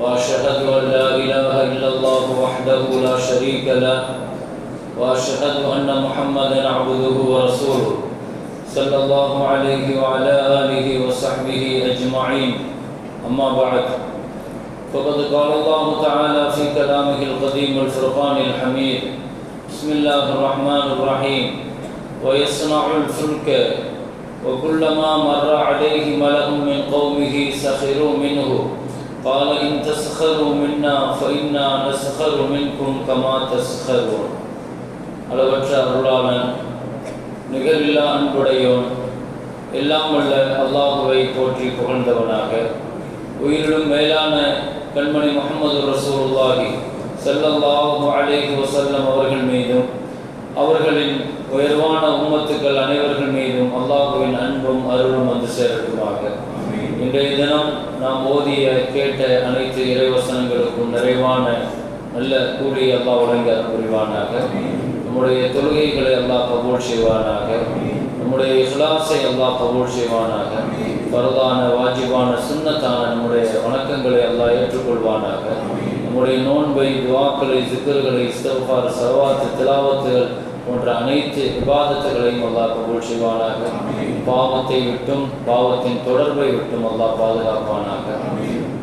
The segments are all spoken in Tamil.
وأشهد أن لا إله إلا الله وحده لا شريك له. وأشهد أن محمدا عبده ورسوله. صلى الله عليه وعلى آله وصحبه أجمعين. أما بعد. فقد قال الله تعالى في كلامه القديم الفرقان الحميد. بسم الله الرحمن الرحيم. ويصنع الفلك. وكلما مر عليه ملأ من قومه سخروا منه. قال إن تسخروا منا فإنا نسخر منكم كما تسخرون அளவற்ற அருளாளன் நிகரில்லா அன்புடையோன் எல்லாம் வல்ல அல்லாஹுவை போற்றி புகழ்ந்தவனாக உயிரிலும் மேலான கண்மணி முகமது ரசூலுல்லாஹி ஸல்லல்லாஹு அலைஹி வஸல்லம் அவர்கள் மீதும் அவர்களின் உயர்வான உம்மத்துக்கள் அனைவர்கள் மீதும் அல்லாஹுவின் அன்பும் அருளும் வந்து சேரட்டுமாக இன்றைய தினம் நாம் ஓதிய கேட்ட அனைத்து இறைவசனங்களுக்கும் நிறைவான நல்ல கூலி அல்லா வழங்க புரிவானாக நம்முடைய தொழுகைகளை எல்லாம் கபூல் செய்வானாக. நம்முடைய சுலாசை எல்லாம் கபூல் செய்வானாக. பரதான வாஜிபான சுன்னத்தான நம்முடைய வணக்கங்களை எல்லாம் ஏற்றுக்கொள்வானாக. நம்முடைய நோன்பை துவாக்களை சிக்கல்களை இஸ்தஃபார் சர்வாத்து திலாவத்துகள் போன்ற அனைத்து விவாதத்துகளையும் அல்லா கபூல் செய்வானாக. பாவத்தை விட்டும் பாவத்தின் தொடர்பை விட்டும் அல்லாஹ் பாதுகாப்பானாக.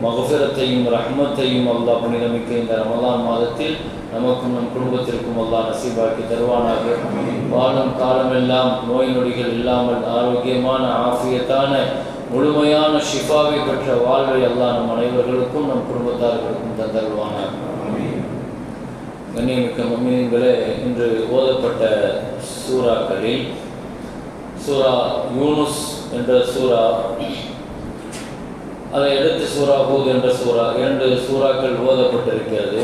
மகசுரத்தையும் ரஹ்மத்தையும் அல்லாஹ் புனிதமிக்க இந்த ரமலான் மாதத்தில் நமக்கும் நம் குடும்பத்திற்கும் அல்லாஹ் நசீபாக்கி தருவானாக. வாழும் காலமெல்லாம் நோய் நொடிகள் இல்லாமல் ஆரோக்கியமான ஆஃபியத்தான முழுமையான ஷிஃபாவை பெற்ற வாழ்வை எல்லாம் நம் அனைவர்களுக்கும் நம் குடும்பத்தார்களுக்கும் தந்தருவானாக கண்ணியமிக்க மம்மியங்களே இன்று ஓதப்பட்ட சூறாக்களில் சூரா யூனுஸ் என்ற சூரா அதை அடுத்து சூரா ஹூத் என்ற சூரா இரண்டு சூறாக்கள் ஓதப்பட்டிருக்கிறது.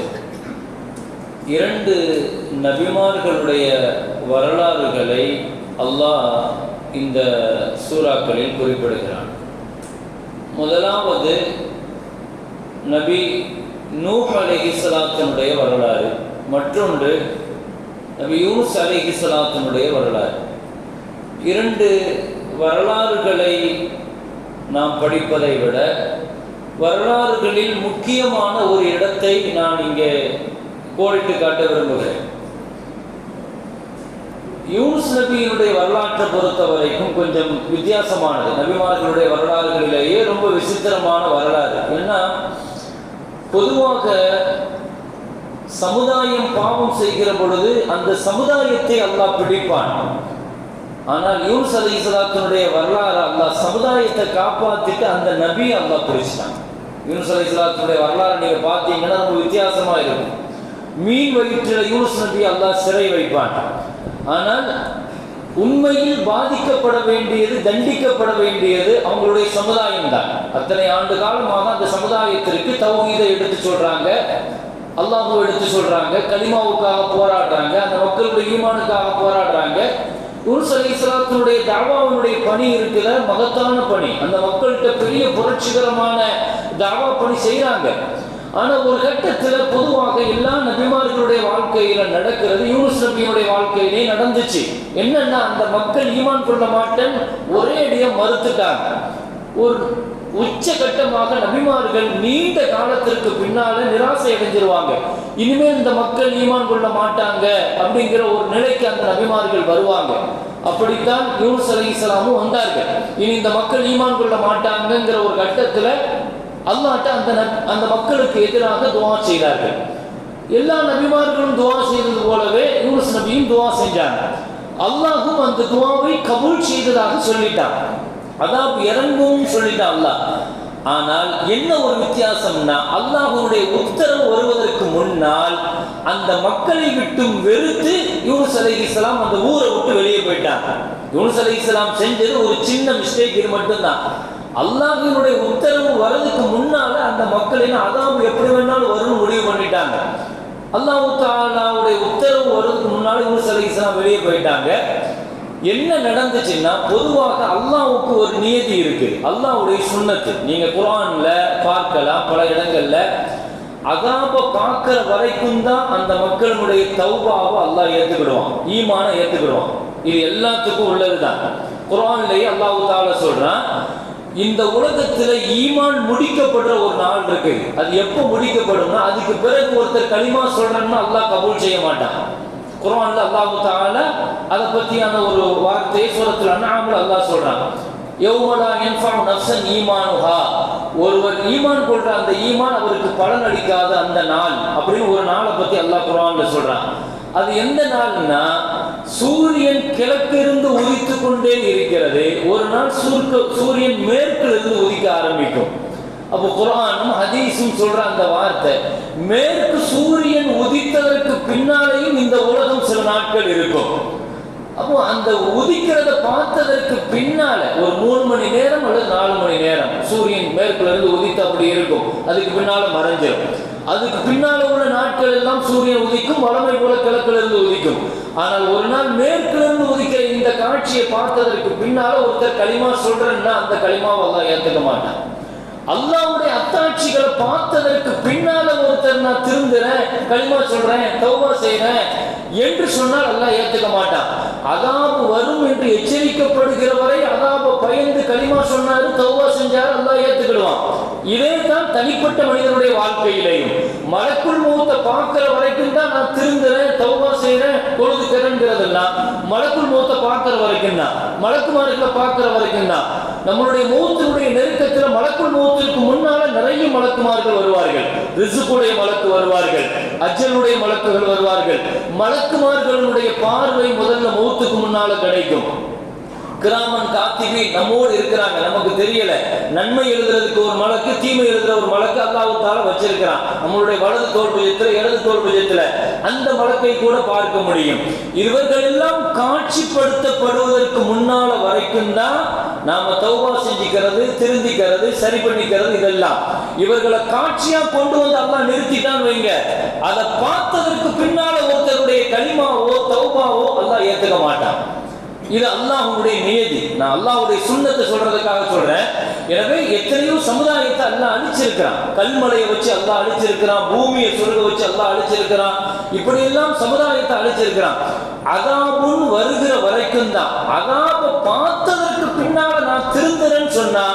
இரண்டு நபிமார்களுடைய வரலாறுகளை அல்லாஹ் இந்த சூறாக்களில் குறிப்பிடுகிறான். முதலாவது நபி நூஹ் அலிஹிஸ்லாத்தினுடைய வரலாறு. மற்றொன்று நபி யூனுஸ் அலிஹிஸ்லாத்தினுடைய வரலாறு. இரண்டு வரலாறுகளை நாம் படிப்பதை விட வரலாறுகளில் முக்கியமான ஒரு இடத்தை நான் இங்கே கோடிட்டு காட்ட விரும்புகிறேன். யூனுஸ் நபியினுடைய வரலாற்றை பொறுத்த வரைக்கும் கொஞ்சம் வித்தியாசமானது. நபிமார்களுடைய வரலாறுகளிலேயே ரொம்ப விசித்திரமான வரலாறு. ஏன்னா பொதுவாக சமுதாயம் பாவம் செய்கிற பொழுது அந்த சமுதாயத்தை அல்லாஹ் பிடிப்பான். ஆனால் யூஸ் அலி இஸ்லாத்தினுடைய வரலாறு அல்லாஹ் சமுதாயத்தை காப்பாத்திட்டு அந்த நபி அல்லாஹ் பிடிச்சிட்டான் யூனுஸ் அலி இஸ்லாத்தினுடைய வரலாறு நீங்க பார்த்தீங்கன்னா ரொம்ப வித்தியாசமா இருக்கும். மீன் வயிற்றில் யூனுஸ் நபி அல்லாஹ் சிறை வைப்பான் ஆனால் உண்மையில் பாதிக்கப்பட வேண்டியது தண்டிக்கப்பட வேண்டியது அவங்களுடைய சமுதாயம் தான். அத்தனை ஆண்டு காலமாக அந்த சமுதாயத்திற்கு தௌஹீதை எடுத்து சொல்றாங்க அல்லாஹும் எடுத்து சொல்றாங்க கலிமாவுக்காக போராடுறாங்க அந்த மக்களுடைய ஈமானுக்காக போராடுறாங்க. யூனுஸ் அலி இஸ்லாத்தினுடைய தாவாவினுடைய பணி இருக்குல்ல மகத்தான பணி. அந்த மக்கள்கிட்ட பெரிய புரட்சிகரமான தாவா பணி செய்கிறாங்க ஆனால் ஒரு கட்டத்தில் பொதுவாக எல்லா நபிமார்களுடைய வாழ்க்கையில நடக்கிறது யூனுஸ் நபியினுடைய வாழ்க்கையிலே நடந்துச்சு. என்னன்னா அந்த மக்கள் ஈமான் கொள்ள மாட்டேன் ஒரே அடியாக மறுத்துட்டாங்க. ஒரு உச்சகட்டமாக நபிமார்கள் நீண்ட காலத்திற்கு பின்னால நிராசை அடைஞ்சிருவாங்க இனிமேல் இந்த மக்கள் ஈமான் கொள்ள மாட்டாங்க அப்படிங்கிற ஒரு நிலைக்கு அந்த நபிமார்கள் வருவாங்க. அப்படித்தான் யூனுஸ் அலி இஸ்லாமும் வந்தார்கள். இனி இந்த மக்கள் ஈமான் கொள்ள மாட்டாங்கங்கிற ஒரு கட்டத்துல அல்லாட்ட அந்த அந்த மக்களுக்கு எதிராக துவா செய்தார்கள். எல்லா நபிமார்களும் துவா செய்தது போலவே யூனுஸ் நபியும் துவா செஞ்சாங்க. அல்லாஹும் அந்த துவாவை கபூல் செய்ததாக சொல்லிட்டான். அதாவது இறங்கும் சொல்லிட்டான் அல்லாஹ். ஆனால் என்ன ஒரு வித்தியாசம்னா அல்லாஹுடைய உத்தரவு வருவதற்கு முன்னால் அந்த மக்களை விட்டும் வெறுத்து யூனுஸ் அலை இஸ்லாம் அந்த ஊரை விட்டு வெளியே போயிட்டாங்க. யூனுஸ் அலை இஸ்லாம் செஞ்சது ஒரு சின்ன மிஸ்டேக் இது மட்டும்தான். அல்லாஹினுடைய உத்தரவு வர்றதுக்கு முன்னால அந்த மக்களின் அதாவது எப்படி வேணாலும் வரும்னு முடிவு பண்ணிட்டாங்க. அல்லாஹு தாலாவுடைய உத்தரவு வர்றதுக்கு முன்னாடி ஒரு இஸ்லாம் வெளியே போயிட்டாங்க. என்ன நடந்துச்சுன்னா பொதுவாக அல்லாவுக்கு ஒரு நியதி இருக்கு. அல்லாஹ்வுடைய சுண்ணத்து. நீங்க குரான்ல பார்க்கலாம் பல இடங்கள்ல. அகாப பார்க்கிற வரைக்கும் தான் அந்த மக்களுடைய தௌபாவை அல்லாஹ் ஏத்துக்கிடுவான். ஈமான ஏத்துக்கிடுவான். இது எல்லாத்துக்கும் உள்ளதுதான். குரான்லயே அல்லாஹ் தாலா சொல்றான் இந்த உலகத்துல ஈமான் முடிக்கப்படுற ஒரு நாள் இருக்கு. அது எப்போ முடிக்கப்படும்னா அதுக்கு பிறகு ஒருத்தர் களிமா சொல்றேன்னா அல்லாஹ் கபூல் செய்ய மாட்டான். குரான்ல அல்லாஹ் தஆலா அதை பத்தியான ஒரு வார்த்தையை சூரத்துல அண்ணாமல் அல்லாஹ் சொல்றான். யௌமலா யன்ஃபஉ நப்சன் ஈமானுஹா. ஒருவர் ஈமான் கொள்ற அந்த ஈமான் அவருக்கு பலன் அளிக்காத அந்த நாள் அப்படின்னு ஒரு நாளை பத்தி அல்லாஹ் குரான்ல சொல்றான். அது எந்த நாள்னா சூரியன் கிழக்கிருந்து உதித்து கொண்டே இருக்கிறது. ஒரு நாள் சூர்க்க சூரியன் மேற்கிலிருந்து உதிக்க ஆரம்பிக்கும். அப்போ குரானும் ஹதீஸும் சொல்ற அந்த வார்த்தை மேற்கு சூரியன் உதித்ததற்கு பின்னாலேயும் இந்த உலகம் சில நாட்கள் இருக்கும். அப்போ அந்த உதிக்கிறத பார்த்ததற்கு பின்னால ஒரு மூணு மணி நேரம் அல்லது நாலு மணி நேரம் சூரியன் மேற்குல இருந்து உதித்து அப்படி இருக்கும். அதுக்கு பின்னால மறைஞ்சிடும் அதுக்கு பின்னால உள்ள நாட்கள் எல்லாம் சூரியன் உதிக்கும் வளமை போல கிழக்குல இருந்து உதிக்கும். ஆனால் ஒரு நாள் மேற்குல இருந்து உதிக்கிற இந்த காட்சியை பார்த்ததற்கு பின்னால ஒருத்தர் களிமா சொல்றேன்னா அந்த களிமாவை எல்லாம் ஏத்துக்க மாட்டான். அல்லாவுடைய அத்தாட்சிகளை பார்த்ததற்கு பின்னால ஒருத்தர் நான் திருந்துறேன் களிமா சொல்றேன் தௌபா செய்யறேன் என்று சொன்னால் அல்லாஹ் ஏத்துக்க மாட்டான். அதாபு வரும் என்று எச்சரிக்கப்படுகிற வரை அதாப பயந்து களிமா சொன்னாரு தௌபா செஞ்சாரு அல்லாஹ் ஏத்துக்கிடுவான். இதே தான் தனிப்பட்ட மனிதனுடைய வாழ்க்கையிலையும் மலக்குள் முகத்தை பார்க்கிற வரைக்கும் தான் நான் திருந்துறேன் தௌபா பொழுது பொழுதுக்கிறேங்கிறதெல்லாம் மலக்குள் முகத்தை பார்க்கிற வரைக்கும் தான். மலக்குமார்களை பார்க்கிற வரைக்கும் தான். நம்மளுடைய மூத்தினுடைய நெருக்கத்தில் மலக்குள் மூத்திற்கு முன்னால நிறைய மலக்குமார்கள் வருவார்கள். ரிசுக்குடைய மலக்கு வருவார்கள். அஜலுடைய மலக்குகள் வருவார்கள். மலக்குமார்களுடைய பார்வை முதல்ல மூத்துக்கு முன்னால கிடைக்கும். கிராமன் கார்த்திகை நம்மோடு இருக்கிறாங்க. நமக்கு தெரியல. நன்மை எழுதுறதுக்கு ஒரு மலக்கு தீமை எழுதுற ஒரு மலக்கு அல்லாஹ்வுத்தால வச்சிருக்கிறான். நம்மளுடைய வலது தோல் புஜத்துல இடது தோல் புஜத்துல அந்த மலக்கை கூட பார்க்க முடியும். இவர்கள் எல்லாம் காட்சிப்படுத்தப்படுவதற்கு முன்னால வரைக்கும் தான் நாம தௌபா செஞ்சுக்கிறது திருந்திக்கிறது சரி பண்ணிக்கிறது இதெல்லாம். இவர்களை காட்சியா கொண்டு வந்து அல்லாஹ் நிறுத்திட்டான் வைங்க. அதை பார்த்ததற்கு பின்னால ஒருத்தருடைய களிமாவோ தௌபாவோ அல்லாஹ் ஏத்துக்க மாட்டான். இது அல்லாஹுடைய நியதி. நான் அல்லாஹுடைய சுண்ணத்தை சொல்றதுக்காக சொல்றேன். எனவே எத்தனையோ சமுதாயத்தை அல்லாஹ் அழிச்சிருக்கிறான். கல்மலையை வச்சு அல்லாஹ் அழிச்சிருக்கிறான். பூமியை சொருக வச்சு அல்லாஹ் அழிச்சிருக்கிறான். இப்படி எல்லாம் சமுதாயத்தை அழிச்சிருக்கிறான். அதாபுன்னு வருகிற வரைக்கும் தான். அதாப பார்த்ததற்கு பின்னால நான் திருந்துறேன்னு சொன்னா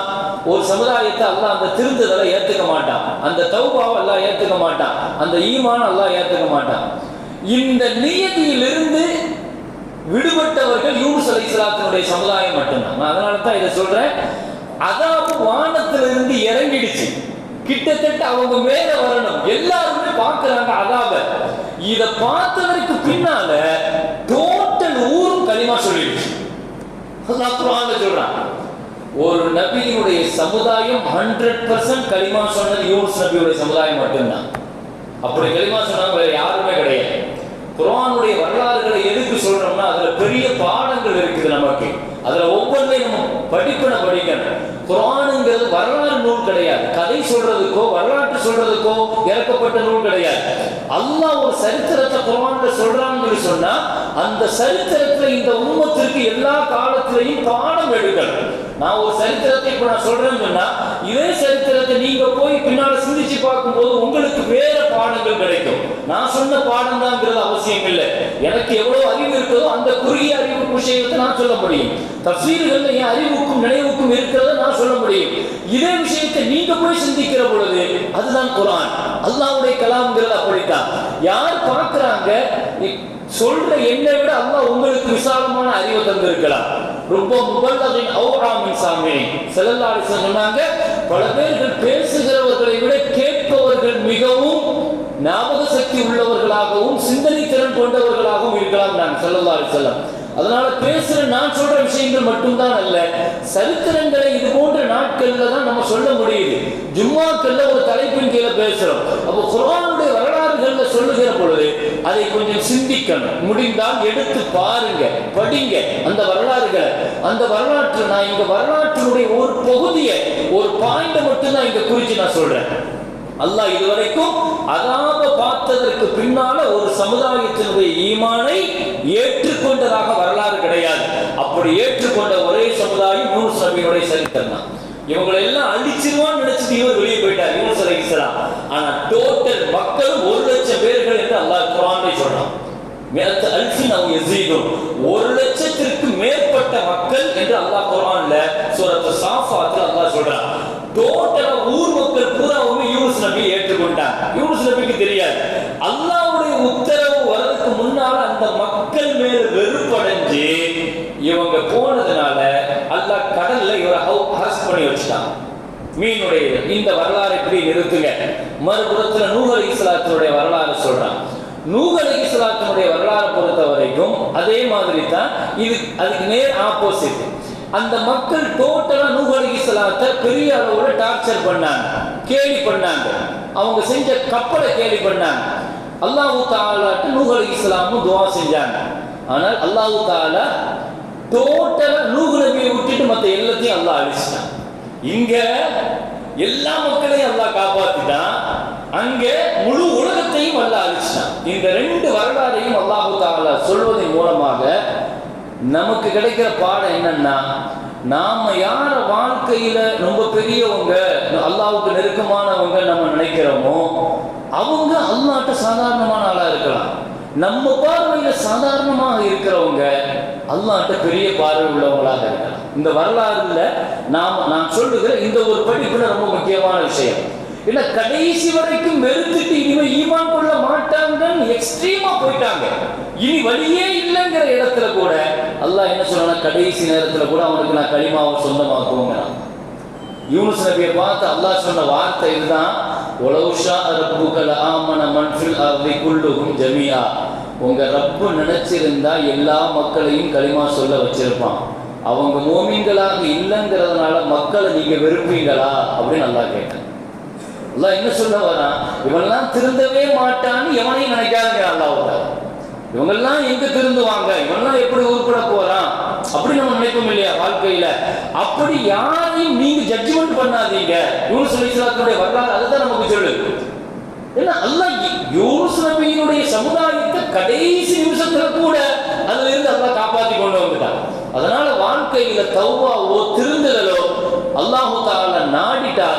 ஒரு சமுதாயத்தை அல்லாஹ் அந்த திருந்துதலை ஏத்துக்க மாட்டான். அந்த தௌபாவை எல்லாம் ஏத்துக்க மாட்டான். அந்த ஈமான எல்லாம் ஏத்துக்க மாட்டான். இந்த நியதியிலிருந்து விடுபட்டவர்கள் யூனுஸ் அலைஹிஸ்ஸலாத்தினுடைய சமுதாயம் மட்டும்தான். நான் அதனால தான் இதை சொல்றேன். அதாவது வானத்திலிருந்து இறங்கிடுச்சு. கிட்டத்தட்ட அவங்க மேல வரணும். எல்லாருமே பார்க்கறாங்க அதாவ. இத பார்த்ததற்கு பின்னால டோட்டல் ஊரும் களிமா சொல்லிடுச்சு. அல்லாஹ் குர்ஆன்ல சொல்றான் ஒரு நபியினுடைய சமுதாயம் ஹண்ட்ரட் பர்சன்ட் கலிமா சொன்னது யூனுஸ் நபியுடைய சமுதாயம் மட்டும்தான். அப்படி கலிமா சொன்னாங்க வேற யாருமே கிடையாது. குரானுடைய வரலாறுகளை எதுக்கு சொல்றோம்னா அதுல பெரிய பாடங்கள் இருக்குது நமக்கு. அதுல ஒவ்வொன்றையும் நம்ம படிப்பின படிக்கணும். குரானுங்கிறது வரலாறு நூல் கிடையாது. கதை சொல்றதுக்கோ வரலாற்று சொல்றதுக்கோ இறக்கப்பட்ட நூல் கிடையாது. அல்லாஹ் ஒரு சரித்திரத்தை குர்ஆன்ல சொல்றான்னு சொன்னா அந்த சரித்திரத்துல இந்த உண்மத்திற்கு எல்லா காலத்திலையும் பாடம் எடுக்கணும் நான் ஒரு சரித்திரத்தை இப்ப நான் சொல்றேன்னு சொன்னா இதே சரித்திரத்தை நீங்க போய் பின்னால சிந்திச்சு பார்க்கும்போது உங்களுக்கு வேற பாடங்கள் கிடைக்கும். நான் சொன்ன பாடம் தான்ங்கிறது அவசியம் இல்லை. எனக்கு எவ்வளவு அறிவு இருக்கிறதோ அந்த குறுகிய அறிவு விஷயத்தை நான் சொல்ல முடியும். தப்சீல்கள் என் அறிவுக்கும் நினைவுக்கும் இருக்கிறத நான் சொல்ல முடியும். இதே விஷயத்தை நீங்க போய் சிந்திக்கிற பொழுது அதுதான் குரான். அல்லாவுடைய கலாம்ங்கிறது அப்படித்தான். யார் பார்க்கிறாங்க? சொல்ற என்னை விட அல்லா உங்களுக்கு விசாலமான அறிவு தந்திருக்கலாம். ரொம்ப முபல்லகின் அவுராமின் சாமி செல்லல்லாடி சொன்னாங்க பல பேர்கள் பேசுகிறவர்களை விட கேட்பவர்கள் மிகவும் ஞாபக சக்தி உள்ளவர்களாகவும் சிந்தனை திறன் கொண்டவர்களாகவும் இருக்கலாம் நான் செல்லல்லாடி செல்லம் அதனால பேசுற நான் சொல்ற விஷயங்கள் மட்டும்தான் அல்ல சரித்திரங்களை இது போன்ற நாட்கள்ல தான் நம்ம சொல்ல முடியுது. ஜும்மாக்கள்ல ஒரு தலைப்பின் கீழே பேசுறோம். அப்போ குரானுடைய வரலாறுகள்ல சொல்லுகிற பொழுது அதை கொஞ்சம் சிந்திக்கணும். முடிந்தால் எடுத்து பாருங்க படிங்க அந்த வரலாறுகளை. அந்த வரலாற்று நான் இங்க வரலாற்றினுடைய ஒரு பகுதியை ஒரு பாயிண்ட மட்டும் தான் இங்க குறிச்சு நான் சொல்றேன். அல்லாஹ் இதுவரைக்கும் அதாப பார்த்ததற்கு பின்னால ஒரு சமுதாயத்தினுடைய ஈமானை ஏற்றுக்கொண்டதாக வரலாறு கிடையாது. அப்படி ஏற்றுக்கொண்ட ஒரே சமுதாயம் யூனு நபியுடைய சரித்திரம் தான். இவங்களை எல்லாம் அழிச்சிருவான்னு நினைச்சிட்டு இவர் வெளியே போயிட்டார் யூனுஸ் அலைஹிஸ்ஸலாம் ஆனா டோட்டல் மக்கள் ஒரு லட்சம் பேர்கள் என்று அல்லாஹ் குரானை சொன்னான் மேலத்தை அல்ஃபின் அவ் யஸீதுன் ஒரு லட்சத்திற்கு மேற்பட்ட மக்கள் என்று அல்லாஹ் குரான்ல சூரத்து சாஃபாத்து அல்லாஹ் சொல்றான். டோட்டலா ஊர் மக்கள் பூராவுமே யூனுஸ் நபி ஏற்றுக்கொண்டார் யூனுஸ் நபிக்கு தெரியாது. அல்லாஹ்வுடைய உத்தரவு வரதுக்கு முன்னால அந்த மக்கள் மேல வெறுப்படைஞ்சு இவங்க போனதுனால அல்லாஹ் கடல்ல இவரை அரஸ்ட் பண்ணி வச்சுட்டான் மீனுடைய இந்த வரலாறு இப்படி நிறுத்துங்க. மறுபுறத்துல நூஹ் இஸ்லாத்தினுடைய வரலாறு சொல்றான் நூஹ் இஸ்லாத்தினுடைய வரலாறு பொறுத்த வரைக்கும் அதே மாதிரி தான் இது அதுக்கு நேர் ஆப்போசிட் அந்த மக்கள் டோட்டலா நூஹ் இஸ்லாத்தை பெரிய அளவுல டார்ச்சர் பண்ணாங்க. கேலி பண்ணாங்க. அவங்க செஞ்ச கப்பலை கேலி பண்ணாங்க. அல்லாஹு தாலாட்டு நூஹ் இஸ்லாமும் துவா செஞ்சாங்க. ஆனால் அல்லாஹு தாலா டோட்டலா நூகு நபியை விட்டுட்டு மத்த எல்லாத்தையும் அல்லாஹ் அழிச்சிட்டான். இங்க எல்லா மக்களையும் அல்லாஹ் காப்பாத்திட்டான். அங்க முழு உலகத்தையும் அல்லாஹ் அழிச்சிட்டான். இந்த ரெண்டு வரலாறையும் அல்லாஹு தாலா சொல்வதன் மூலமாக நமக்கு கிடைக்கிற பாடம் என்னன்னா நாம யார வாழ்க்கையில ரொம்ப பெரியவங்க அல்லாவுக்கு நெருக்கமானவங்க நம்ம நினைக்கிறோமோ அவங்க அல்லாட்ட சாதாரணமான ஆளா இருக்கலாம். நம்ம பார்வையில சாதாரணமாக இருக்கிறவங்க அல்லாட்ட பெரிய பார்வை உள்ளவங்களாக இந்த வரலாறுல நாம் நான் சொல்லுகிற இந்த ஒரு படிப்புல ரொம்ப முக்கியமான விஷயம். இல்ல கடைசி வரைக்கும் வெறுத்துட்டு இனிமே ஈமான் கொள்ள மாட்டாங்கன்னு எக்ஸ்ட்ரீமா போயிட்டாங்க. இனி வழியே இல்லைங்கிற இடத்துல கூட அல்லாஹ் என்ன சொல்றானா கடைசி நேரத்துல கூட அவனுக்கு நான் களிமாவை சொந்தமாக்குவோங்க யூனுஸ் நபியை பார்த்து அல்லாஹ் சொன்ன வார்த்தை இதுதான் உலவுஷா ரப்புகல் ஆமன மன்ஃபில் அர்தி குல்லுகும் ஜமியா உங்கள் ரப்பு நினச்சிருந்தா எல்லா மக்களையும் களிமா சொல்ல வச்சிருப்பான். அவங்க மோமீன்களாக இல்லைங்கிறதுனால மக்களை நீங்கள் விரும்புவீங்களா? அப்படின்னு நல்லா கேட்டேன். அல்லா என்ன சொல்ல வரான்? இவன்லாம் திருந்தவே மாட்டான்னு எவனையும் நினைக்காதுங்க அல்லாவோட இவங்கெல்லாம் எங்க திருந்துவாங்க? இவங்கெல்லாம் எப்படி உருப்பட போறான்? அப்படி நம்ம நினைப்போம் இல்லையா வாழ்க்கையில? அப்படி யாரையும் நீங்க ஜட்ஜ்மெண்ட் பண்ணாதீங்க. யூனுஸ் அலைஹிஸ்ஸலாத்துடைய வரலாறு அதுதான் நமக்கு சொல்லு ஏன்னா அல்லாஹ் யூனுஸ் நபியினுடைய சமுதாயத்தை கடைசி நிமிஷத்துல கூட அதுல இருந்து அல்லா காப்பாத்தி கொண்டு வந்துட்டான். அதனால வாழ்க்கையில தௌபாவோ திருந்துதலோ அல்லாஹு தால நாடிட்டா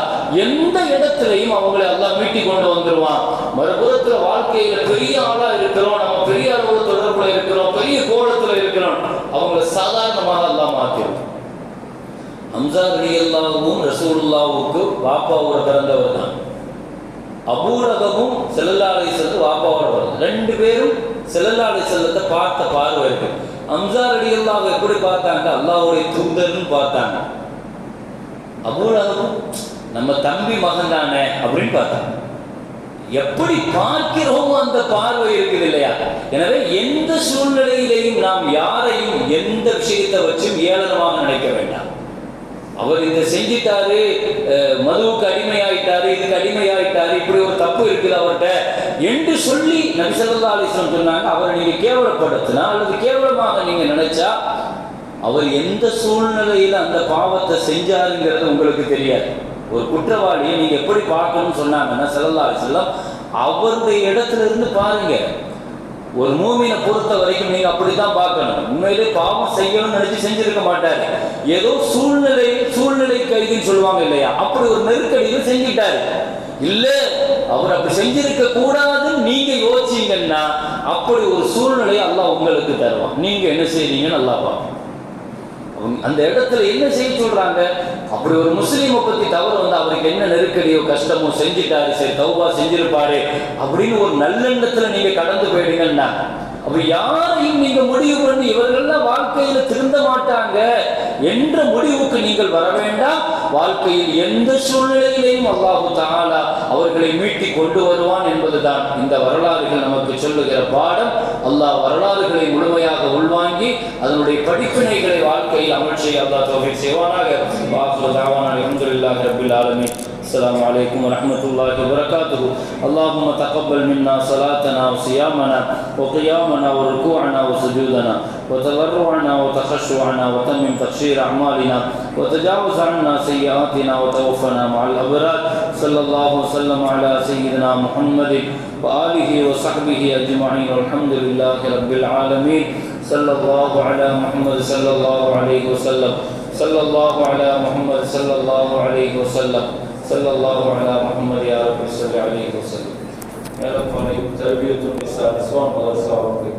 எந்த இடத்துலையும் அவங்களை அல்லாஹ் மீட்டி கொண்டு வந்துருவான். மறுபுறத்துல வாழ்க்கையில பெரிய ஆளா இருக்கிறோம் நம்ம பெரிய அளவு தொடர்புல இருக்கிறோம் பெரிய கோலத்துல இருக்கிறோம். அவங்கள சாதாரணமாக எல்லாம் மாத்திரும். ஹம்சா ரலியல்லாஹுவும் பாப்பா பாப்பாவோட பிறந்தவர் தான். அபூரகமும் செல்லல்லாலை செல்வது வாப்பாவோட வருது ரெண்டு பேரும் செல்லல்லாலை செல்லத்தை பார்த்த பார்வை இருக்கு. ஹம்சா அவங்க எப்படி பார்த்தாங்க? அல்லாவுடைய தூதர்னு பார்த்தாங்க. அபூரகமும் நம்ம தம்பி மகன் தானே அப்படின்னு பார்த்தாங்க. எப்படி பார்க்கிறோமோ அந்த பார்வை இருக்குது இல்லையா? எனவே எந்த சூழ்நிலையிலையும் நாம் யாரையும் எந்த விஷயத்தை வச்சும் ஏளனமாக நினைக்க வேண்டாம். அவர் இதை செஞ்சிட்டாரு மதுவுக்கு அடிமையாயிட்டாரு இதுக்கு அடிமையாயிட்டாரு இப்படி ஒரு தப்பு இருக்குது அவர்கிட்ட என்று சொல்லி நபிசல்லா அலிஸ்லாம் சொன்னாங்க. அவரை நீங்க கேவலப்படுத்தினா அல்லது கேவலமாக நீங்க நினைச்சா அவர் எந்த சூழ்நிலையில அந்த பாவத்தை செஞ்சாருங்கிறது உங்களுக்கு தெரியாது. ஒரு குற்றவாளியை நீங்க எப்படி பார்க்கணும்னு சொன்னாங்கன்னா ஸல்லல்லாஹு அலிஸ்லாம் அவருடைய இடத்துல இருந்து பாருங்க. ஒரு மூமினை பொறுத்த வரைக்கும் நீங்க அப்படித்தான் பார்க்கணும். உண்மையிலே பாவம் செய்யணும்னு நினைச்சு செஞ்சிருக்க மாட்டாரு. ஏதோ சூழ்நிலை சூழ்நிலை கைதுன்னு சொல்லுவாங்க இல்லையா? அப்படி ஒரு நெருக்கடியில் செஞ்சிட்டாரு. இல்ல அவர் அப்படி செஞ்சிருக்க கூடாதுன்னு நீங்க யோசிச்சீங்கன்னா அப்படி ஒரு சூழ்நிலையை அல்லாஹ் உங்களுக்கு தருவான். நீங்க என்ன செய்றீங்கன்னு நல்லா பார்ப்பான். அந்த இடத்துல என்ன செய்ய சொல்றாங்க? அப்படி ஒரு முஸ்லீமை பத்தி தவறு வந்து அவருக்கு என்ன நெருக்கடியோ கஷ்டமோ செஞ்சுட்டாரு சரி தௌபா செஞ்சிருப்பாரு அப்படின்னு ஒரு நல்லெண்ணத்துல நீங்க கடந்து போயிடுங்கன்னா அப்ப யாரையும் நீங்க முடிவு பண்ணி இவர்கள்லாம் வாழ்க்கையில திருந்த மாட்டாங்க என்ற முடிவுக்கு நீங்கள் வர வேண்டாம். வாழ்க்கையில் எந்த சூழ்நிலையிலையும் அல்லாஹு தஆலா அவர்களை மீட்டி கொண்டு வருவான் என்பதுதான் இந்த வரலாறுகள் நமக்கு சொல்லுகிற பாடம். அல்லாஹ் வரலாறுகளை முழுமையாக உள்வாங்கி அதனுடைய படிப்பினைகளை வாழ்க்கையில் அமல் செய்ய அல்லாஹ் செய்வானாக. வாஹு தாவானா அல்ஹம்துலில்லாஹி ரபில் ஆலமீன். السلام عليكم ورحمة الله وبركاته. اللهم تقبل منا صلاتنا وصيامنا وقيامنا وركوعنا وسجودنا وتضرعنا وتخشعنا وتمم تقشير أعمالنا وتجاوز عنا سيئاتنا وتوفنا مع الأبرار. صلى الله وسلم على سيدنا محمد وآله وصحبه أجمعين. والحمد لله رب العالمين. صلى الله على محمد صلى الله عليه وسلم. صلى الله على محمد صلى الله عليه وسلم. صلى الله على محمد يا رب صل عليه وسلم. يا رب تربية النساء نسوان الله